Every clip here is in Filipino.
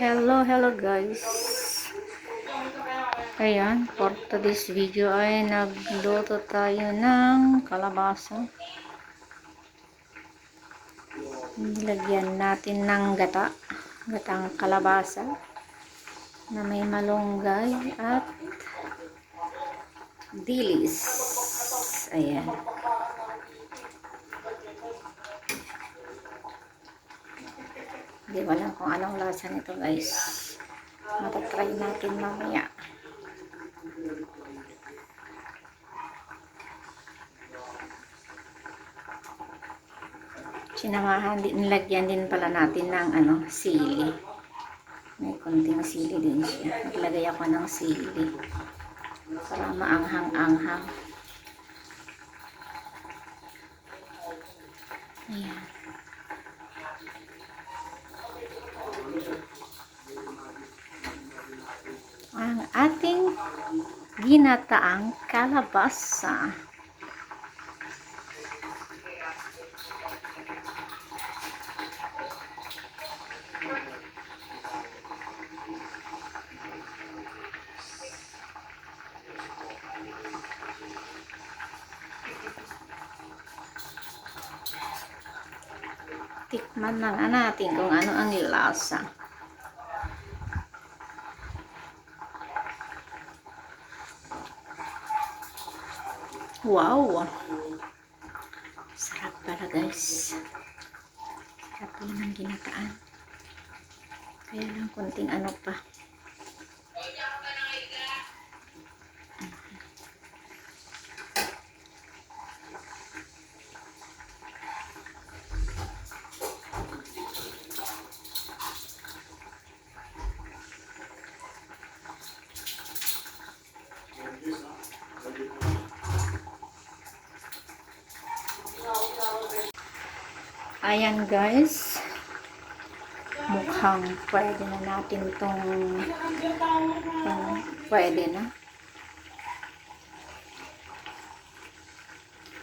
Hello, hello guys. Ayan, for today's video ay nagluto tayo ng kalabasa. Nilagyan natin ng gata, gatang kalabasa na may malunggay at dilis. Ayan. Hindi ko alam kung anong lasa nito guys. Matatry natin mamaya. Sinamahan din, nilagyan din pala natin ng ano, sili. May konting sili din siya. Naglagay ako ng sili. Para maanghang-anghang. Ayan. Ginataang kalabasa. Tikman na natin kung ano ang lasa. Wow! Sarap pala guys. Sarap yun ang ginataan. Kaya lang konting ano pa. Ayan guys. Mukhang pwede na natin itong uh, pwede na.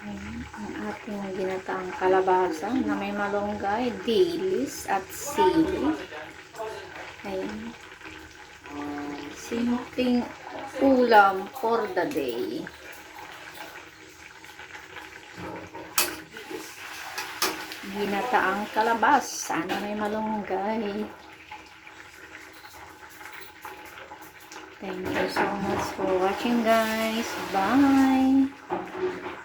Ayan, ang ating ginataang kalabasa na may malunggay, dilis at sili. Ayan. Simpleng ulam for the day. Ginataang kalabas. Sana may malunggay. Thank you so much for watching guys. Bye!